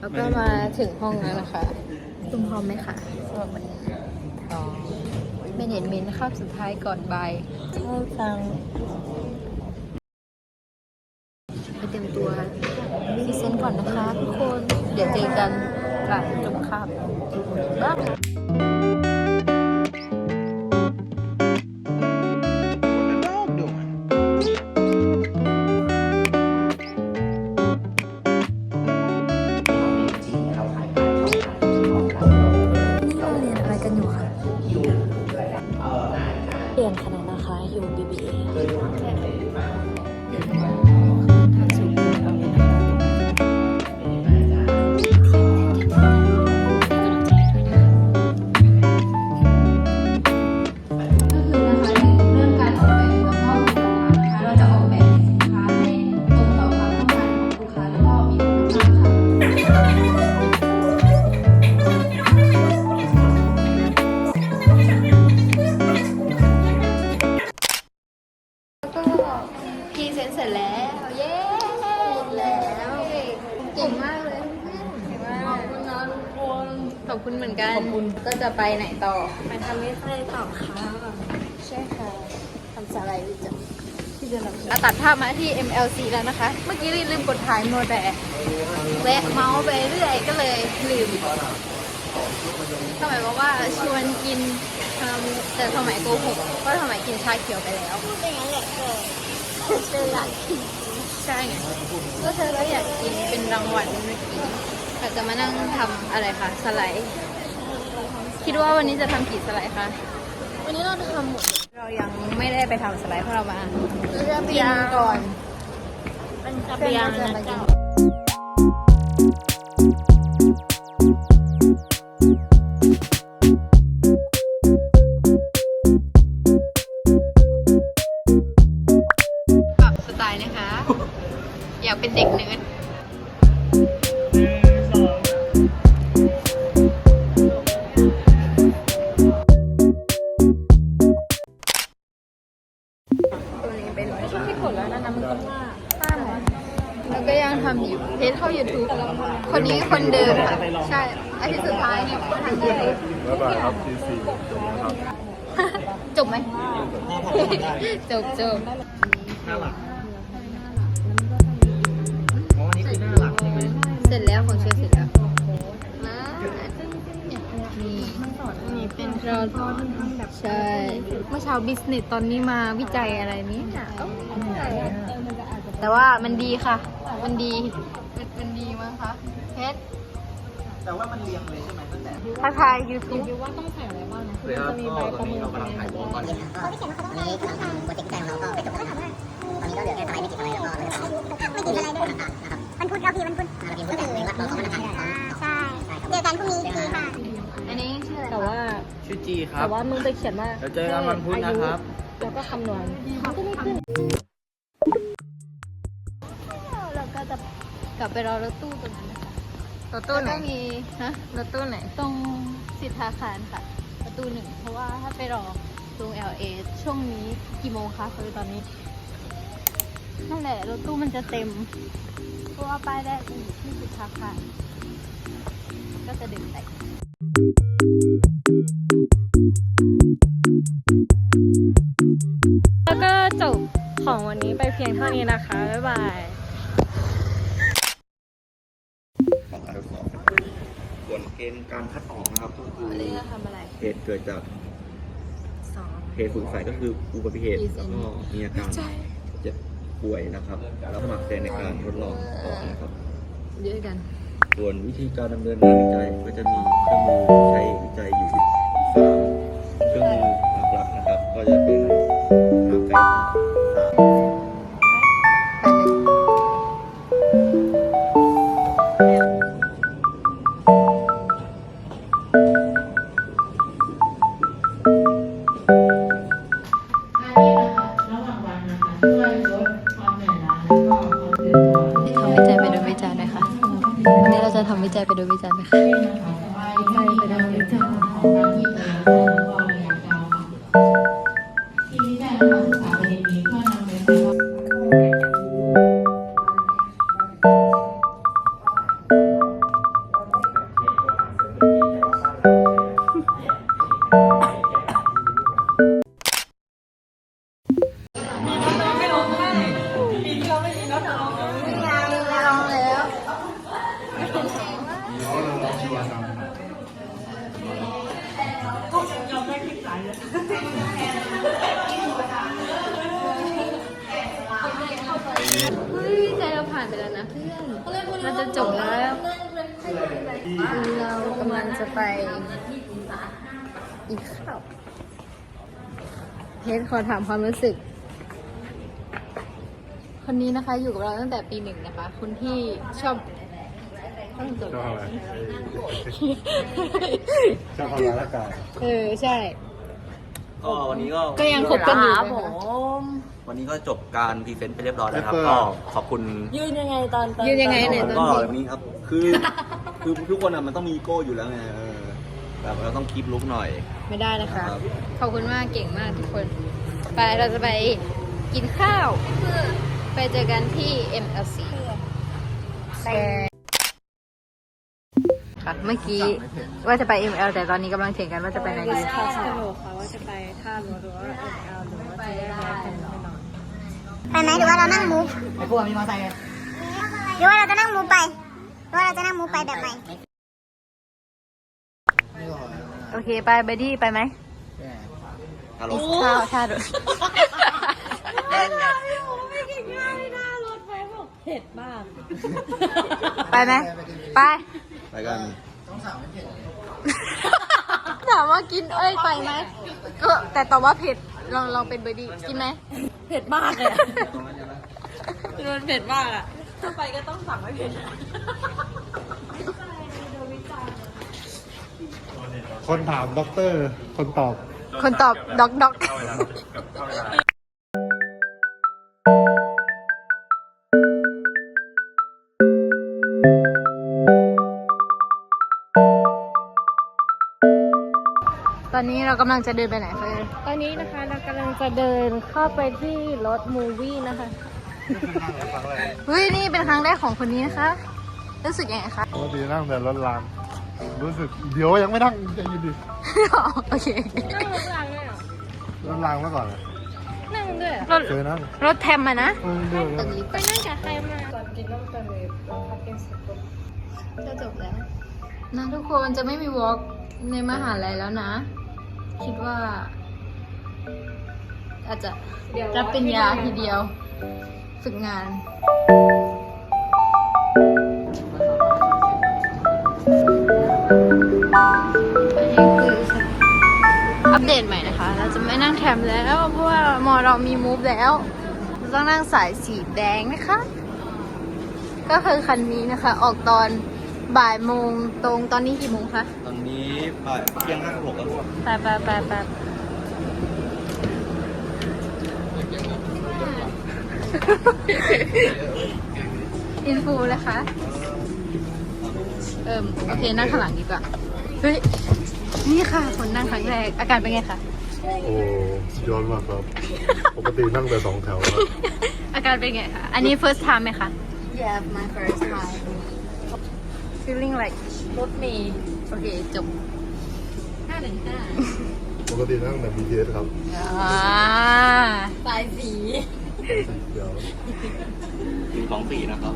แล้วก็มาถึงห้องแล้วนะคะตุ้มพร้อมไหมคะสำหรับวันนี้อ๋อเป็นเห็นเมนคาบสุดท้ายก่อนบ่ายใช่จัง ขอบคุณเหมือนกันขอบคุณก็จะไปไหนต่อ ไปทำไม่ใช่ต่อค่ะใช่ค่ะทำสไลด์จ้ะที่จะเราตัดภาพมาที่ MLC แล้วนะคะ เมื่อกี้ลืมกดถ่ายโมแต่แวะเมาส์ไปเรื่อยก็เลยลืมสมัยบอกว่าชวนกินชามูแต่สมัยโกหกเพราะสมัยกินชาเขียวไปแล้วพูดอย่างนั้นแหละเกิดเจออยากกินใช่ไงก็เธอก็อยากกินเป็นรางวัลเมื่อกี้ อาจจะมานั่งทำอะไรคะสไลด์ คิดว่าวันนี้จะทำกี่สไลด์คะวันนี้เราทำหมด เรายังไม่ได้ไปทำสไลด์เพราะเรามาเรือกิเบียนงก่อนเป็นกระเบียงนะเจ้าปรับสไตล์นะคะ อยากเป็นเด็กเนิร์ด ตอนนี้มาวิจัยอะไรนี้แต่ว่ามันดีค่ะ มันดีมันมันดีมั้งคะเพชรแต่ว่ามันเรียงเลยใช่ไหมตั้งแต่ทักทายยูทูบว่าต้องใส่อะไรบ้างนะเลยครับก็ตอนนี้เรากำลังถ่ายโปรตอนนี้อันนี้กำลังโปรเจกต์วิจัยของเราก็ไปจบแล้วนะครับตอนนี้ก็เหลือแค่สไลด์ไม่กี่สไลด์แล้วก็เราจะไม่กี่สไลด์ด้วยนะครับมันพุธเราพี่มันพุธเราพิมพ์พุธแต่เลยว่าเราสองวันนะครับใช่ใช่เจอกันพรุ่งนี้ทีค่ะอันนี้ชื่ออะไรแต่ว่า ชื่อจีครัแต่บ ว่ามึงไปเขียนว่าเดี๋ยวเจอกันวันพุธนะครับแล้วก็คำนวณมันก็ไม่ขึ้นเราก็จะกลับไปรอรถตู้ตรงนั้นนะคะรถตู้ไหนแล้วก็มีฮะรถตู้ไหน ตรงสิทธาคารค่ะ ประตูหนึ่ง เพราะว่าถ้าไปรอตรง LA ช่วงนี้กี่โมงคะคือตอนนี้นั่นแหละรถตู้มันจะเต็ม เพราะว่าป้ายแรกมันอยู่ที่สิทธาคารก็จะเดินไป แล้วก็จบของวันนี้ไปเพียงเท่านี้นะคะ บ๊ายบายของการทดสอบส่วนเกณฑ์การคัดออกนะครับก็คืออันนี้เราทำอะไรเหตุเกิดจากสองเหตุสงสัยก็คืออุบัติเหตุแล้วก็มีอาการเจ็บป่วยนะครับ แล้วสมัครใจในการทดลองออกนะครับเยอะกัน ส่วนวิธีการดำเนินงานวิจัยก็จะมีเครื่องมือใช้วิจัยอยู่สามเครื่องมือหลักๆนะครับ ก็จะเป็นทางไกด์ไปเลยระหว่างวันนะคะช่วยลดความเหนื่อยล้าแล้วก็ความตื่นตัวทำวิจัยไปดยวิจารณ์นะคะ นี่เราจะทำวิจัยไปดูวิจัยไหมคะไปไปดูวิจาร อีกข้าวเพชรขอถามความรู้สึก คนนี้นะคะอยู่กับเราตั้งแต่ปีหนึ่งนะคะคนที่ชอบต้องจบชอบอะไรชอบทำร้ายร่างกายเออใช่ ก็วันนี้ก็ก็ยังคบกันอยู่วันนี้ก็จบการพรีเซนต์ไปเรียบร้อยแล้วครับ ก็ขอบคุณยืนยังไงตอนตอนยืนยังไงเนี่ยก็แบบนี้ครับ คือ คือทุกคนอะมันต้องมีอีโก้อยู่แล้วไงเออแบบเราต้องคีปลุกหน่อย ไม่ได้นะคะครับขอบคุณมากเก่งมากทุกคน ไปเราจะไปกินข้าวเพื่อไปเจอกันที่ MLC แต่ค่ะเมื่อกี้ว่าจะไป ML แต่ตอนนี้กำลังเถียงกันว่าจะไปไหนดีค่ะสรุปค่ะว่าจะไปท่ารถหรือว่าเอ็ลหรือว่าจะแยกย้ายกันไปนอนไปไหมหรือว่าเรานั่งมูฟไอ้พวกมีมอเตอร์ไซค์หรือว่าเราจะนั่งมูฟไปหรือว่าเราจะนั่งมูฟไปแบบใหม่ โอเคไปไปดี้ไปไหมฮัลโหลข้าวท่าดูเผ็ดมาก ไปไหมไปไปกันถามว่ากินเอ้ยไปไหมก็แต่ตอบว่าเผ็ดลองลองเป็นเบอร์ดี้กินไหมเผ็ดมากเลยมันเผ็ดมากอะถ้าไปก็ต้องสั่งไม่เผ็ด คนถามด็อกเตอร์ คนตอบคนตอบด็อกด็อกเข้าเวลาเข้าเวลาตอนนี้เรากำลังจะเดินไปไหนเฟิร์นตอนนี้นะคะเรากำลังจะเดินเข้าไปที่รถมูวี่นะคะ เฮ้ยนี่เป็นครั้งแรกของคนนี้นะคะ รู้สึกยังไงคะ ปกตินั่งแต่รถราง รู้สึก เดี๋ยวยังไม่นั่งใจเย็นดิโอเคนั่งรถรางด้วยเหรอรถรางเมื่อก่อนอะนั่งด้วยเหรอรถเคยนั่งรถแทมอะนะ เออเดี๋ยวตึกลิฟต์ไปนั่งกับใครมาก่อนกินต้องไปเลยพักกินเสร็จปุ๊บจะจบแล้วนะทุกคนจะไม่มีวอล์กในมหาลัยแล้วนะ คิดว่า อาจจะรับเป็นยาทีเดียว ฝึกงานอัน อัปเดตใหม่นะคะ เราจะไม่นั่งแทมแล้ว เพราะว่ามอเรามีมูฟแล้วเราต้องนั่งสายสีแดงนะคะ ก็คือคันนี้นะคะ ออกตอนบ่ายโมงตรงตอนนี้กี่โมงคะ ตอนนี้บ่ายเที่ยงห้าสิบหกแล้วไปไปไปไปอินฟูนะคะ เอิมโอเคนั่งข้างหลังดีกว่า เฮ้ย นี่ค่ะคนนั่งครั้งแรก อาการเป็นไงคะ โอ้สุดยอดมากครับ ปกตินั่งแต่สองแถวครับอาการเป็นไงคะ อันนี้ first time ไหมคะ Yeah my first time feeling like รถเมย์โอเคจบห้าหนึ่งห้าปกตินั่งแต่ BTS ครับอ่าสายสีเดี๋ยวกินของฟรีนะครับ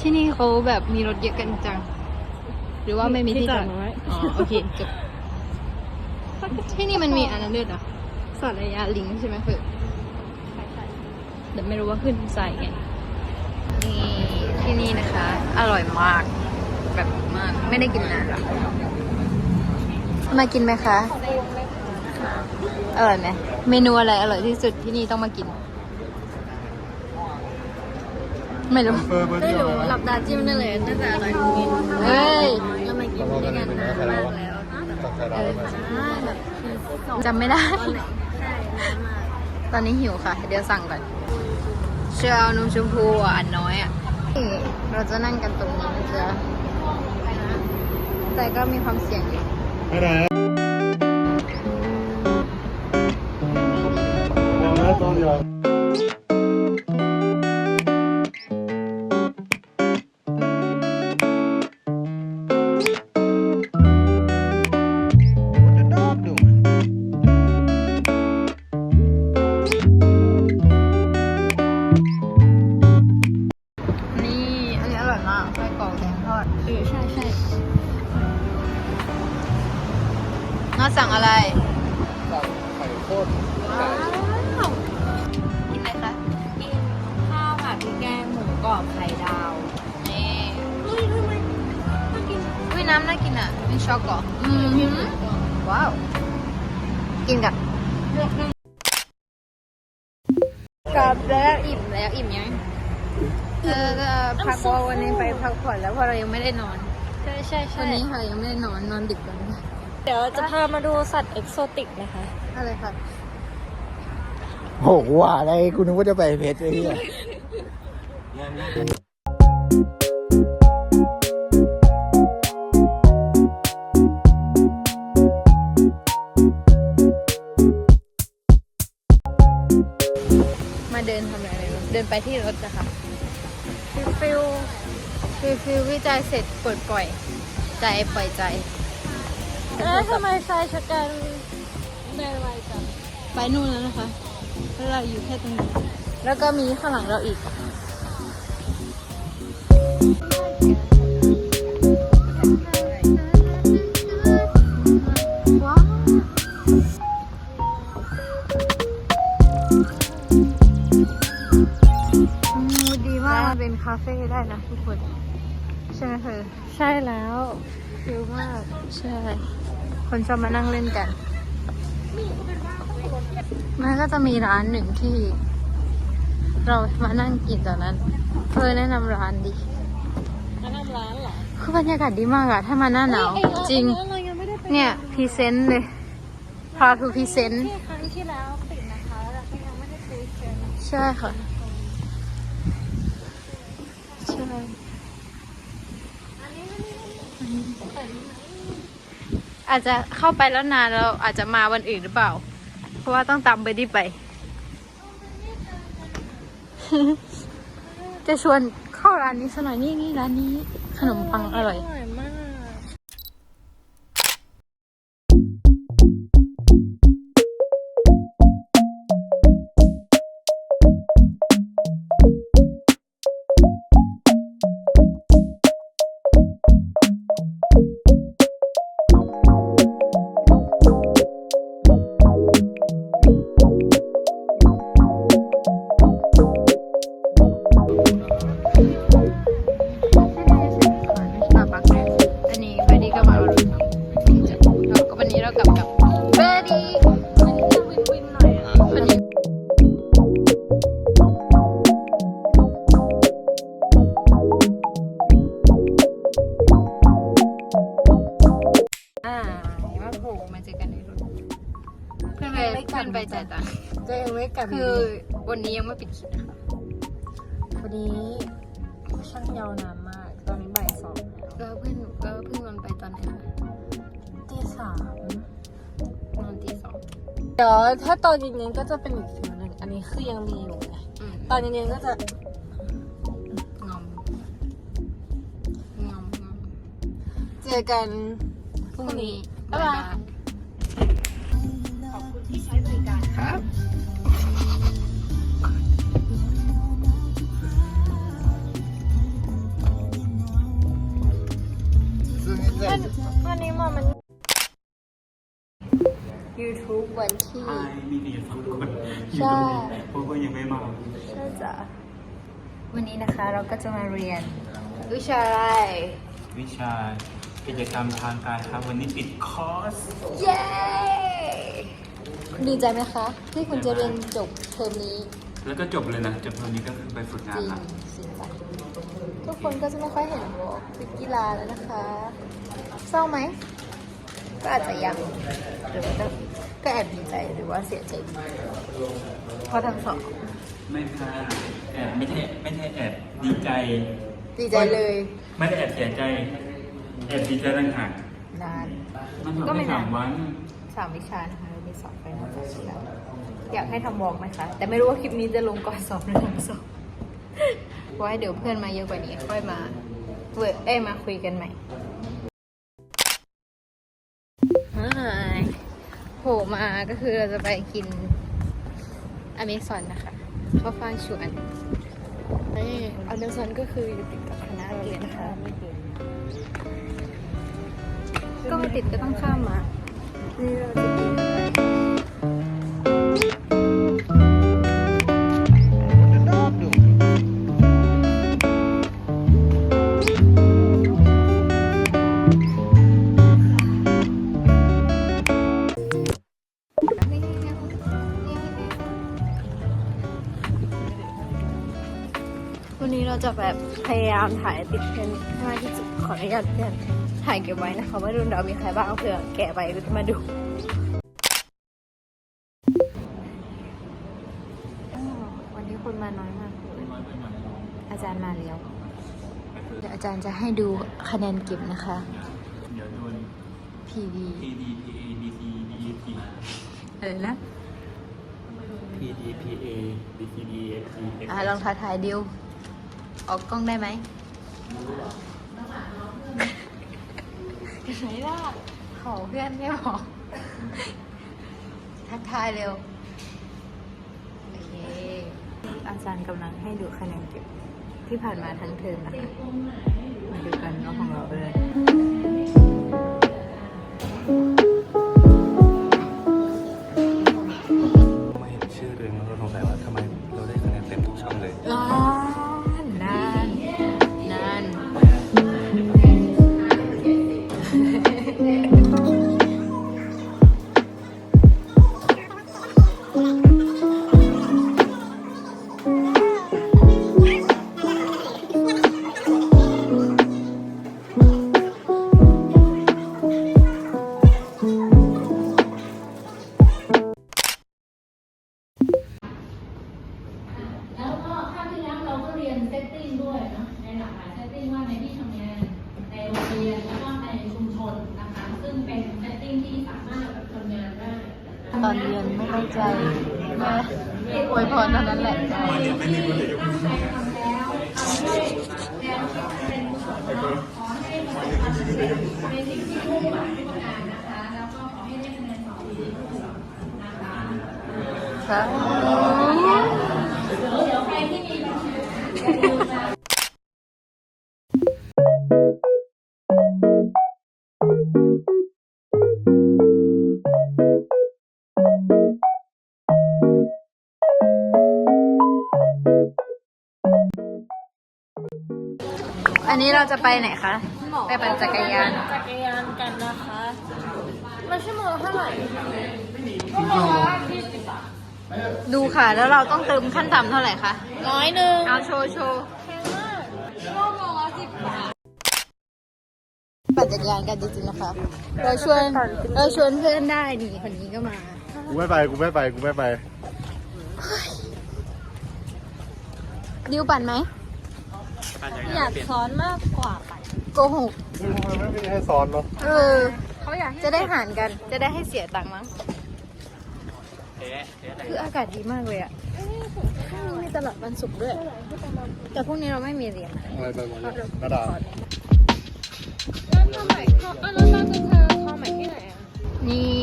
ที่นี่เขาแบบมีรถเยอะกันจัง หรือว่าไม่มีที่จอดน้อยอ๋อโอเคจบที่นี่มันมีอันนั้นด้วยเหรอสอดระยะลิงก์ใช่ไหมคือแต่ไม่รู้ว่าขึ้นใส่ไงนี่ที่นี่นะคะ อร่อยมาก แบบมากไม่ได้กินนานหรอกมากินไหมคะ อร่อยไหมเมนูอะไรอร่อยที่สุดที่นี่ต้องมากิน ไม่รู้ เฟอร์เบอร์ไม่ที่รู้เราหลับตาจิ้มได้เลยน่าจะอร่อยจริงเฮ้ย เรามากินด้วยกันนานมากแล้วจากไทยเราแล้วใช่แบบจำไม่ได้ใช่นานมากตอนนี้หิวค่ะ เดี๋ยวสั่งก่อนเชลนมชมพูอะอันน้อยอะนี่เราจะนั่งกันตรงนี้นะจ๊ะแต่ก็มีความเสี่ยงอยู่ ไม่ได้เอาละตอนเดียว เออก็พักว่าวันนี้ไปพักผ่อนแล้วเพราะเรายังไม่ได้นอน ใช่ใช่ใช่วันนี้ค่ะยังไม่ได้นอนนอนดึกกันเดี๋ยวจะพามาดูสัตว์เอกโซติกนะคะ อะไรค่ะโอ้โหว่าอะไรกูนึกว่าจะไปเพชรไอ้เหี้ยมาเดินทำอะไรไม่รู้เดินไปที่รถนะคะ ฟิลฟิลฟิลฟิลวิจัยเสร็จปลดปล่อย ใจปล่อยใจเอ๊ะทำไมชายชะกันเดินไวจังไปนู่นแล้วนะคะแล้วเราอยู่แค่ตรงนี้ แล้วก็มีข้างหลังเราอีกากเป็นคาเฟ่ได้นะทุกคน ใช่ไหมเธอใช่แล้วฟิลมาก ใช่ คนชอบมานั่งเล่นกัน มันก็จะมีร้านหนึ่งที่ เรามานั่งกินตอนนั้นเพื่อแนะนำร้านดีแนะนำร้านเหรอ คือบรรยากาศดีมากอะถ้ามาหน้าหนาว จริงเรายังไม่ได้ไปเนี่ยพรีเซนต์เลยพาทูพรีเซนต์ที่ครั้งที่แล้วปิดนะคะแล้วก็ยังไม่ได้ไปเชิญใช่ค่ะ อาจจะเข้าไปแล้วนานเราอาจจะมาวันอื่นหรือเปล่า เพราะว่าต้องตามเบอร์ดี้ไป จะชวนเข้าร้านนี้สักหน่อยนี่นี่ร้านนี้ขนมปังอร่อย เพื่อนไปเพื่อนไปจ่ายตังค์จะยังไม่กลับคือวันนี้ยังไม่ปิดคลิปนะคะวันนี้ช่างยาวนานมาก ตอนนี้บ่ายสองแล้วแล้วเพื่อนหนูก็เพิ่งนอนไปตอนไหนนะตีสามนอนตีสองเดี๋ยวถ้าตอนเย็นๆก็จะเป็นอีกฟิลหนึ่งอันนี้คือยังมีอยู่ไงอืมตอนเย็นๆก็จะงอมงอมงอมเจอกันพรุ่งนี้บ๊ายบาย วันนี้มามัน YouTube วันที่มีแต่อยู่สองคนใช่เพราะว่ายังไม่มาใช่จ้ะวันนี้นะคะเราก็จะมาเรียน วิชาอะไร วิชากิจกรรมทางการครับวันนี้ปิดคอร์สเย้คุณดีใจไหมคะ ที่คุณจะเรียนจบเทอมนี้แล้วก็จบเลยนะจบตอนนี้ก็คือไปฝึกงาจนริงละ สิจ้ะทุกคนก็จะไม่ค่อยเห็นวอล์กฟิกกีฬาแล้วนะคะ เศร้าไหม ก็อาจจะยังหรือว่าก็ก็แอบดีใจหรือว่าเสียใจเพราะทั้งสอง ไม่พลาดแอบไม่ใช่ไม่ใช่แอบดีใจ ดีใจเลย ไม่ได้แอบเสียใจ แอบดีใจต่างหากนาน มันก็ทำไม่ให้นาน สามวัน สามวิชานะคะเรามีสอบไปนอกจากที่แล้วอยากให้ทำวอล์กไหมคะ แต่ไม่รู้ว่าคลิปนี้จะลงก่อนสอบหรือหลังสอบไว้เดี๋ยวเพื่อนมาเยอะกว่านี้ค่อยมาเวิร์กเอ้ยมาคุยกันใหม่เฮ้ยโผล่มาก็คือเราจะไปกินอเมซอนนะคะข้าวฟ่างชวนนี่อเมซอนก็คืออยู่ติดกับคณะเราเลยนะคะก็ไม่ติดก็ต้องข้ามมานี่เราจะกิน จะแบบพยายามถ่ายติดเพื่อนให้มากที่สุดขออนุญาตเพื่อนถ่ายเก็บไว้นะคะว่ารุ่นเรามีใครบ้างเผื่อแกะไปก็จะมาดูอ้าววันนี้คนมาน้อยมากเลยอาจารย์มาแล้วเดี๋ยวอาจารย์จะให้ดูคะแนนเก็บนะคะ เดี๋ยวโดน PD P D P A B C D E F G อะไรนะ P D P A B C D E F G อะลองท้าทายดิว ออกกล้องได้ไหมไหนล่ะขอเพื่อนไม่บอกทักทายเร็ว โอเค อาจารย์กำลังให้ดูคะแนนเก็บที่ผ่านมาทั้งเทอมนะคะ มาดูกันว่าของเราเป็น ครับเดี๋ยวเดี๋ยวใครที่มีปัญหาอย่าลืมนะอันนี้เราจะไปไหนคะ ไปปั่นจักรยาน จักรยานกันนะคะ มันชั่วโมงเท่าไหร่ ดูค่ะ แล้วเราต้องเติมขั้นต่ำเท่าไหร่คะ ร้อยหนึ่งเอาโชว์โชว์ปั่นจักรยานกันจริงๆนะคะ เราชวนเราชวนเพื่อนได้นี่คนนี้ก็มา กูไม่ไป กูไม่ไป กูไม่ไป ดิวปั่นไหม อยากซ้อนมากกว่าไปโกหกทำไมไม่มีให้ซ้อนเนาะเออ เขาอยากจะได้หารกัน จะได้ให้เสียตังค์มั้ง คืออากาศดีมากเลยอะพรุ่งนี้มีตลาดวันศุกร์ด้วย แต่พรุ่งนี้เราไม่มีเรียนอะไรไปหมดเนี่ยกระดาษแล้วทำไมเขาอะแล้วตอนจะเธอทอใหม่ที่ไหนอะ นี่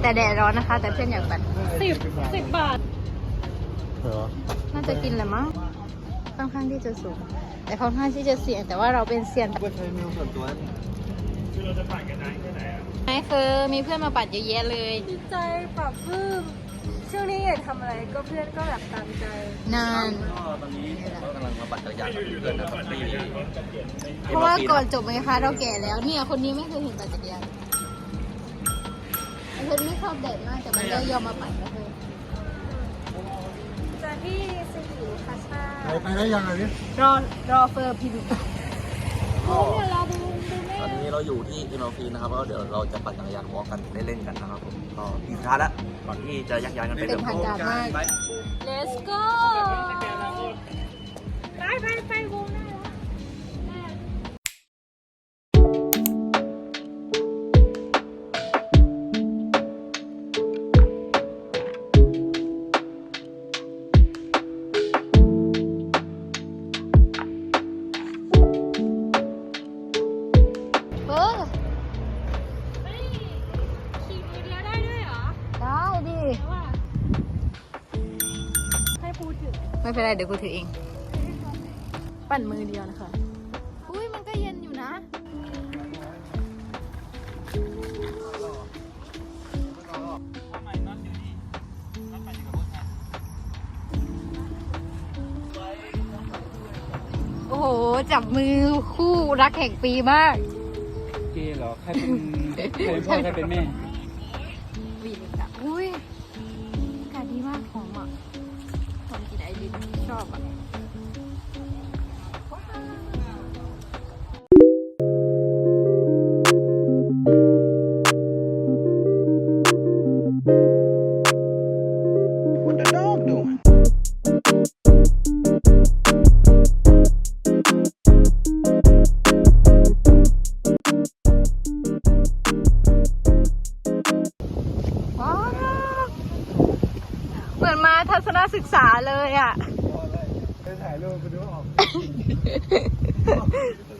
แต่แดดร้อนนะคะ แต่เพื่อนอยากปั่นสิบสิบบาทเหรอน่าจะกินแหละมั้งค่อนข้างที่จะสูง แต่ค่อนข้างที่จะเสี่ยง แต่ว่าเราเป็นเซียนไม่เคยมีส่วนตัวไม่คือมีเพื่อนมาปั่นเยอะแยะเลยดีใจปรับปลื้ม ช่วงนี้อยากทำอะไรก็เพื่อนก็แบบตามใจ นาน ก็ตอนนี้ก็กำลังมาปั่นจักรยานกับเพื่อนนะครับที่เพราะว่าก่อนจบไงคะเราแก่แล้วเนี่ยคนนี้ไม่เคยเห็นปั่นจักรยานเพื่อนไม่ชอบแดดมากแต่มันก็ยอมมาปั่นก็คือจากที่ที่สี่ค่ะใช่ไปไปได้ยังไงเนี่ยรอรอเฟอร์พิมพ์โอ้เนี่ยเราดูดูแม่ตอนนี้เราอยู่ที่อินโนฟีนะครับแล้วเดี๋ยวเราจะปั่นจักรยานวอล์กกันเล่นๆกันนะครับผมก็อีกท้ายแล้ว ก่อนที่จะยักย้ายกันไปเป็นทางการมาก Let's go ไปไปไปวงหน้า ไม่เป็นไรเดี๋ยวกูถือเอง ปั่นมือเดียวนะคะ อุ้ยมันก็เย็นอยู่นะ โอ้โห จับมือคู่รักแห่งปีมาก เกย์เหรอ ใครเป็น ใครเป็นพ่อ ใครเป็นแม่ ศนศึกษาเลยอะไปถ่ายรูปไปดูออก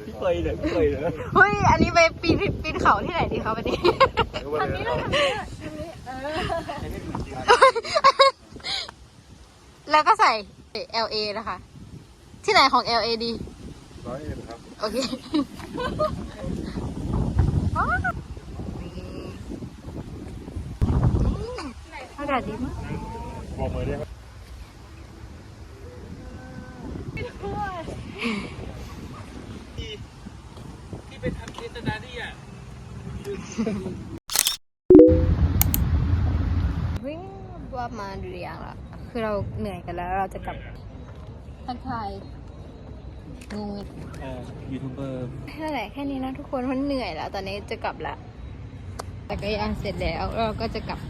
พี่เคยเลยพี่เคยเลยเฮ้ย อันนี้ไปปีนปีนเขาที่ไหนดีคะวันนี้ทางนี้เลยแล้วก็ใส่ LA นะคะ ที่ไหนของ LA ดีร้อยเอ็ดครับ โอเคว้าวอากาศดีมากบอกมือได้ไหม ที่เป็นทำเคสนาที่อะวิ่งว่ามาดูอย่างละคือเราเหนื่อยกันแล้วเราจะกลับทักทายงงเอ่อยูทูบเบอร์แค่ไหนแค่นี้นะทุกคนมันเหนื่อยแล้ว ตอนนี้จะกลับละแต่ก็ยังเสร็จแล้วเราก็จะกลับ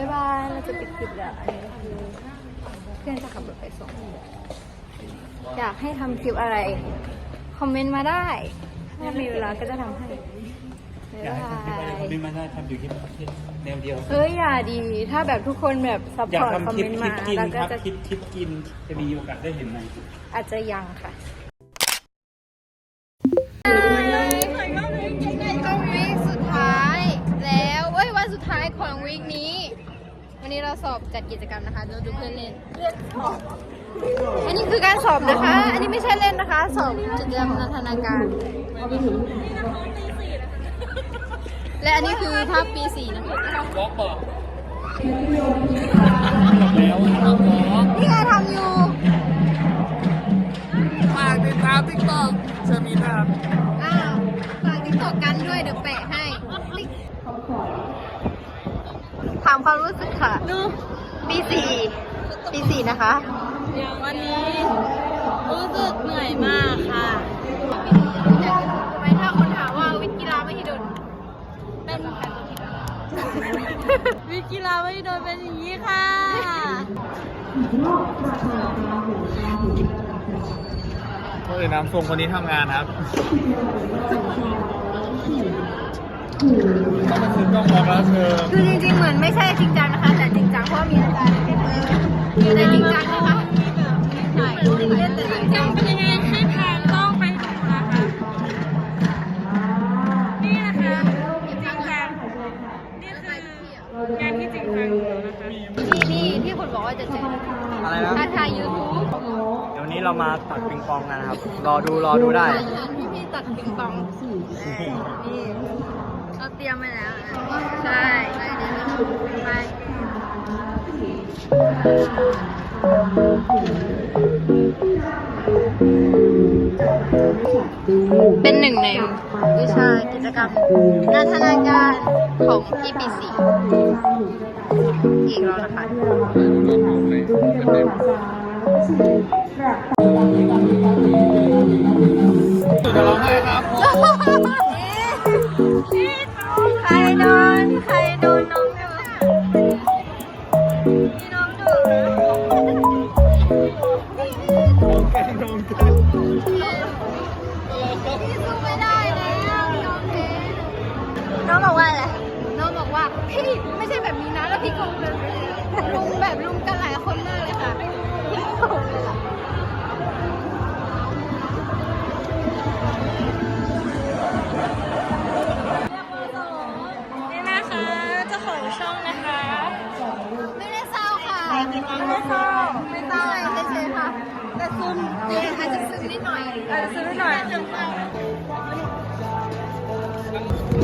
บ๊ายบายเราจะปิดคลิปแล้วอันนี้คือเพื่อนจะขับรถไปส่งอยากให้ทำคลิปอะไร คอมเมนต์มาได้ ถ้ามีเวลาก็จะทำให้บ๊ายอยากบาให้ทำคลิปอะไรยไม่มาได้ทำอยู่ที่แนวเดียวเอ้ยอย่าดี ถ้าแบบทุกคนแบบซัพอยาพกอร์ตคอมทำคลิเมปนต์คลิมาปกินแล้วคก็รับจะคลิปคลิปกินจะมีโอกาสได้เห็นไหมอาจจะยังค่ะ เราสอบจัดกิจกรรมนะคะเราดูเพื่อนเล่นอันนี้คือการสอบนะคะ อันนี้ไม่ใช่เล่นนะคะ สอบกิจกรรมนันทนาการ และอันนี้คือภาพปีสี่นะคะล็อกบอกนี่ไงทำอยู่ฝากติดตามติ๊กต็อกเชอร์มีนะครับอ้าวฝากติ๊กตอกกันด้วยเดี๋ยวแปะให้ ถามความรู้สึกค่ะปีสี่ปีสี่นะคะ วันนี้รู้สึกเหนื่อยมากค่ะทำไมถ้าคนถามว่าวิทย์กีฬาไม่ฮิดนเป็นวิกกีฬาไม่โดนเป็นอย่างนี้ค่ะก็เลยน้ำส่งคนนี้ทำงานครับ ต้องมาซื้อกล้องบอกแล้วเธอคือจริงๆเหมือนไม่ใช่จริงจังนะคะ แต่จริงจังเพราะว่ามีอาจารย์เอออยู่ในจริงจังนะคะใช่เล่นแต่จริงจังเป็นยังไงให้แพนกล้องไปดูนะคะนี่นะคะจริงจังนี่คืองานที่จริงจังของเรานะคะนี่นี่ที่คุณบอกว่าจะเจออะไรนะท่าทายยูทูบเดี๋ยวนี้เรามาตักปิงปองกันนะครับ รอดูรอดูได้พี่พี่ตัดปิงปองนี่ เราเตรียมไว้แล้วนะใช่ไปเป็นหนึ่งในวิชากิจกรรมนันทนาการของพี่ปีสีอีกแล้วนะคะใค พี่ไม่ใช่แบบนี้นะ แล้วพี่โกงเลยลุงแบบลุงกันหลายคนมากเลยค่ะพี่โกงเลยล่ะนี่นะคะเจ้าของช่องนะคะ ไม่ได้เศร้าค่ะ ไม่ได้เศร้าไม่เศร้าอะไรเฉยๆค่ะ แต่ซึมเองอาจจะซึมนิดหน่อยอาจจะซึมนิดหน่อย เ